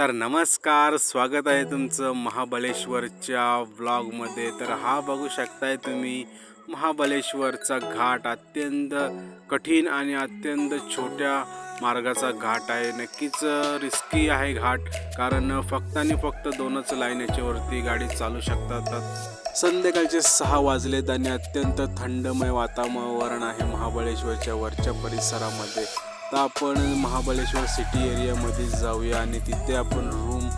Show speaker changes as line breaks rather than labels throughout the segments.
तर नमस्कार स्वागत आहे तुमचं महाबळेश्वरच्या ब्लॉगमध्ये तर हा बघू शकताय तुम्ही महाबळेश्वरचा घाट अत्यंत कठीण आणि अत्यंत छोट्या मार्गाचा घाट आहे. नक्कीच रिस्की आहे घाट कारण फक्त आणि फक्त दोनच लाईन याच्यावरती गाडी चालू शकतात. संध्याकाळचे सहा वाजलेत आणि अत्यंत थंडमय वातावरण आहे महाबळेश्वरच्या वरच्या परिसरामध्ये. तर आपण महाबळेश्वर सिटी एरियामध्ये जाऊया आणि तिथे आपण रूम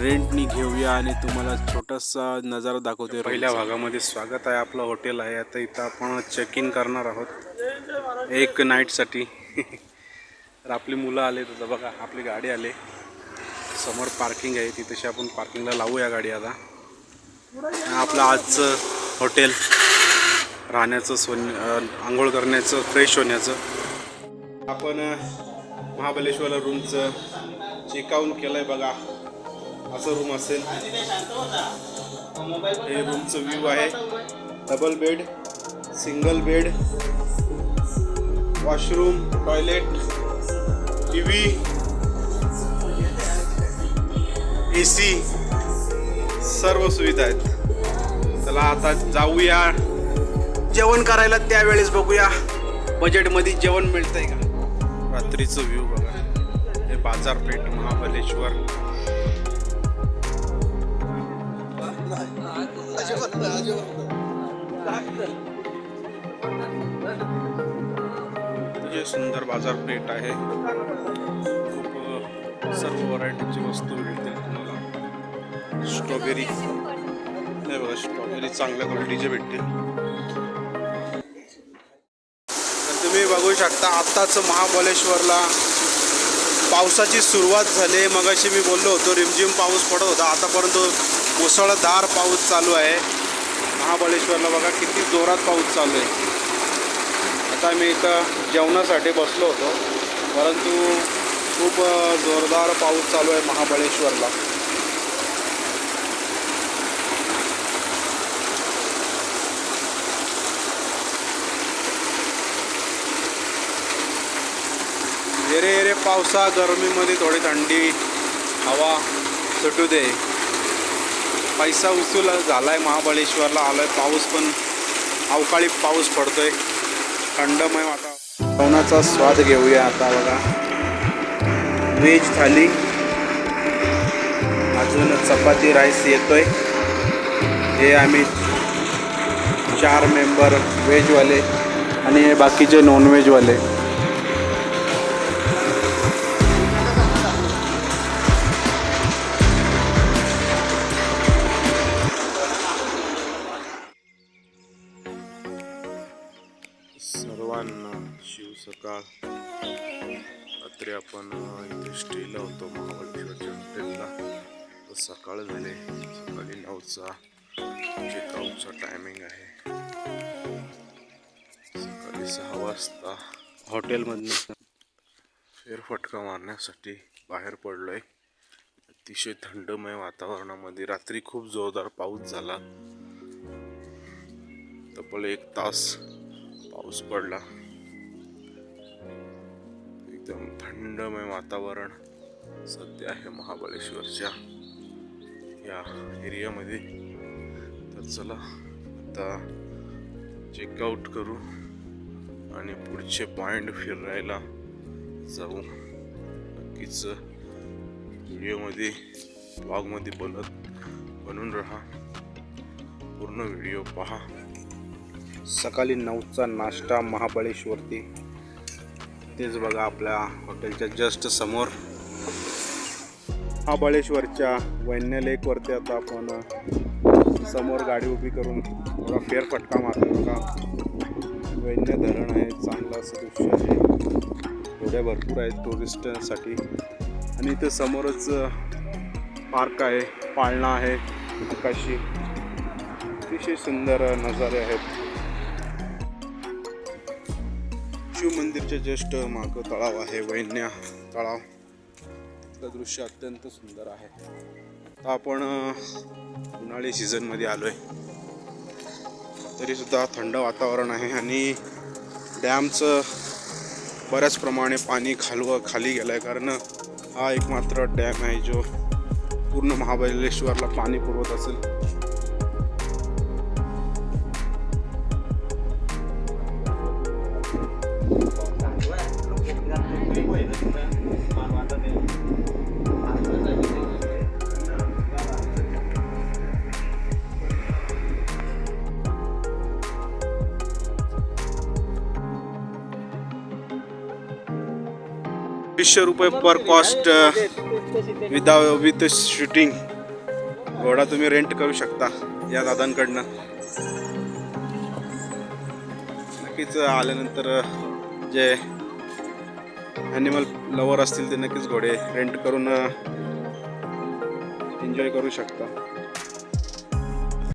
रेंटनी घेऊया आणि तुम्हाला छोटासा नजारा दाखवते पहिल्या भागामध्ये स्वागत आहे आपलं हॉटेल आहे. आता इथं आपण चेक इन करणार आहोत. एक नाईटसाठी तर आपली मुलं आले तर बघा आपली गाडी आले. समोर पार्किंग आहे तिथेशी आपण पार्किंगला लावूया गाडी आता. आपलं आजचं हॉटेल राहण्याचं सोन आंघोळ करण्याचं फ्रेश होण्याचं. आपण अ, रूमचं चेकआउट केलं आहे बघा. असं रूम असेल. हे रूमचं व्ह्यू आहे. Double bed single bed washroom toilet T V A C सर्व सुविधा आहेत. चला आता जाऊया. जेवण करायला त्यावेळेस बघूया. बजेटमध्ये जेवण मिळतंय का? रात्रीचं व्ह्यू बघा. हे बाजारपेठ महाबलेश्वर. जे सुंदर बाजारपेठ आहे. खूप सर्व व्हरायटीची वस्तू मिळतील तुम्हाला. स्ट्रॉबेरी नाही बघा स्ट्रॉबेरी चांगल्या क्वालिटीचे भेटतील. बघू शकता. आत्ताच महाबळेश्वरला पावसाची सुरुवात झाली. मगाशी मी बोललो होतो रिमझिम पाऊस पडत होता. आतापर्यंत मुसळधार पाऊस चालू आहे. महाबळेश्वरला बघा किती जोरात पाऊस चालू आहे. आता मी इथं जेवणासाठी बसलो होतो. परंतु खूप जोरदार पाऊस चालू आहे महाबळेश्वरला. येरे येरे पावसा गरमीमध्ये थोडी थंडी हवा सुटू दे. पैसा उसला झाला आहे महाबळेश्वरला आलोय पाऊस पण अवकाळी पाऊस पडतो आहे थंडमय आता जेवणाचा स्वाद घेऊया आता बघा. व्हेज थाली. अजून चपाती राईस येतोय. हे आम्ही चार मेंबर व्हेजवाले आणि बाकीचे नॉनव्हेजवाले सर्वांना शिव सकाळ रात्री आपण इथे स्टेला होतो महाबळेश्वरच्या हॉटेलला तर सकाळ झाले. सकाळी नऊचा चेकआउटचा टायमिंग आहे. सकाळी सहा वाजता हॉटेलमधनं. फेरफटका मारण्यासाठी बाहेर पडलोय. अतिशय थंडमय वातावरणामध्ये. रात्री खूप जोरदार पाऊस झाला. तब्बल एक तास पाऊस पडला. एकदम थंडमय वातावरण सध्या आहे महाबळेश्वरच्या. या एरियामध्ये. तर चला आता चेकआउट करू आणि पुढचे पॉईंट फिरायला जाऊ. नक्कीच व्हिडिओमध्ये ब्लॉगमध्ये बनत बनून राहा. पूर्ण व्हिडिओ पहा. सकाळी नऊचा नाश्ता महाबळेश्वरती. तेच बघा आपल्या हॉटेलच्या जस्ट समोर. महाबळेश्वरच्या वैन्य लेकवरती आता आपण समोर गाडी उभी करून थोडा फेरफटका मारतो बघा. वैन्य धरण आहे चांगलं असं दृश्य आहे. थोड्या भरपूर आहेत टुरिस्टसाठी आणि इथं समोरच पार्क आहे पाळणा आहे आकाशी अतिशय सुंदर नजारे आहेत. शिव मंदिरच्या जस्ट माग तळाव आहे वैन्या तळाव. तिथलं दृश्य अत्यंत सुंदर आहे. आता आपण उन्हाळी सीझनमध्ये आलो आहे तरीसुद्धा थंड वातावरण आहे आणि डॅमचं बऱ्याच प्रमाणे पाणी खालव खाली गेलं आहे कारण हा एकमात्र डॅम आहे जो पूर्ण महाबळेश्वरला पाणी पुरवत असेल. दीडशे रुपये पर कॉस्ट विदा विथ शूटिंग घोडा तुम्ही रेंट करू शकता या दादांकडनं. नक्कीच आल्यानंतर uh, जे ॲनिमल लवर असतील ते नक्कीच घोडे रेंट करून uh, एन्जॉय करू शकता.